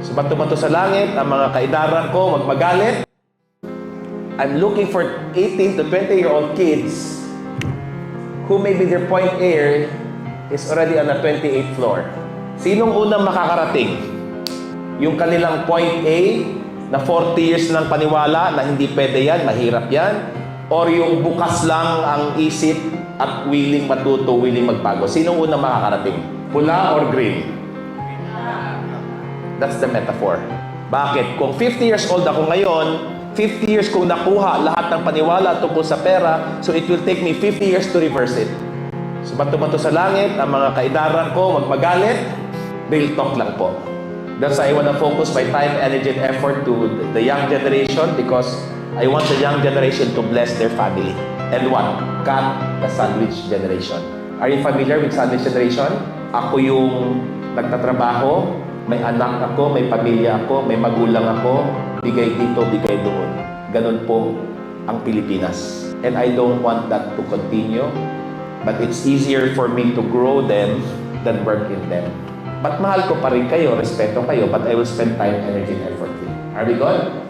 Sumato-mato sa langit, ang mga kaidaran ko, wag magalit. I'm looking for 18 to 20 year old kids who maybe their point A is already on the 28th floor. Sinong unang makakarating? Yung kanilang point A na 40 years ng paniwala na hindi pwede yan, mahirap yan? Or yung bukas lang ang isip at willing matuto, willing magbago? Sinong unang makakarating? Pula or green? That's the metaphor. Bakit? Kung 50 years old ako ngayon, 50 years kong nakuha lahat ng paniwala tungkol sa pera, so it will take me 50 years to reverse it. Sumato-mato sa langit, ang mga kaidaran ko, wag magalit, real talk lang po. That's why I want to focus my time, energy, and effort to the young generation because I want the young generation to bless their family. And what? Cut the sandwich generation. Are you familiar with sandwich generation? Ako yung nagtatrabaho, may anak ako, may pamilya ako, may magulang ako, bigay dito, bigay doon. Ganun po ang Pilipinas. And I don't want that to continue. But it's easier for me to grow them than work in them. But mahal ko pa rin kayo, respeto kayo, but I will spend time, energy, and effort with. Are we good?